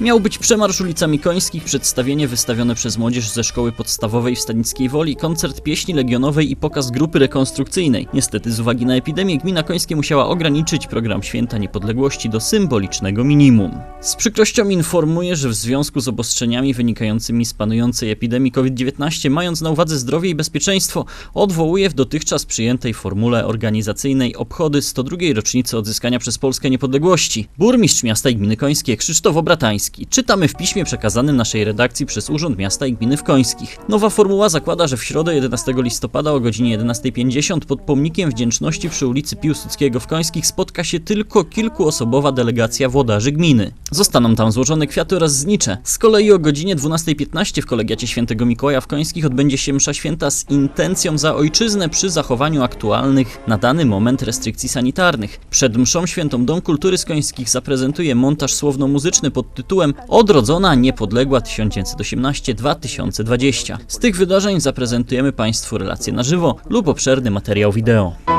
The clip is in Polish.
Miał być przemarsz ulicami Końskich, przedstawienie wystawione przez młodzież ze szkoły podstawowej w Stanickiej Woli, koncert pieśni legionowej i pokaz grupy rekonstrukcyjnej. Niestety z uwagi na epidemię gmina Końskie musiała ograniczyć program Święta Niepodległości do symbolicznego minimum. Z przykrością informuję, że w związku z obostrzeniami wynikającymi z panującej epidemii COVID-19, mając na uwadze zdrowie i bezpieczeństwo, odwołuję w dotychczas przyjętej formule organizacyjnej obchody 102. rocznicy odzyskania przez Polskę niepodległości. Burmistrz miasta i gminy Końskie Krzysztof Obratański. Czytamy w piśmie przekazanym naszej redakcji przez Urząd Miasta i Gminy w Końskich. Nowa formuła zakłada, że w środę 11 listopada o godzinie 11.50 pod pomnikiem wdzięczności przy ulicy Piłsudskiego w Końskich spotka się tylko kilkuosobowa delegacja włodarzy gminy. Zostaną tam złożone kwiaty oraz znicze. Z kolei o godzinie 12.15 w kolegiacie świętego Mikołaja w Końskich odbędzie się msza święta z intencją za ojczyznę przy zachowaniu aktualnych na dany moment restrykcji sanitarnych. Przed mszą świętą Dom Kultury z Końskich zaprezentuje montaż słowno-muzyczny pod tytułem Odrodzona Niepodległa 1918-2020. Z tych wydarzeń zaprezentujemy Państwu relacje na żywo lub obszerny materiał wideo.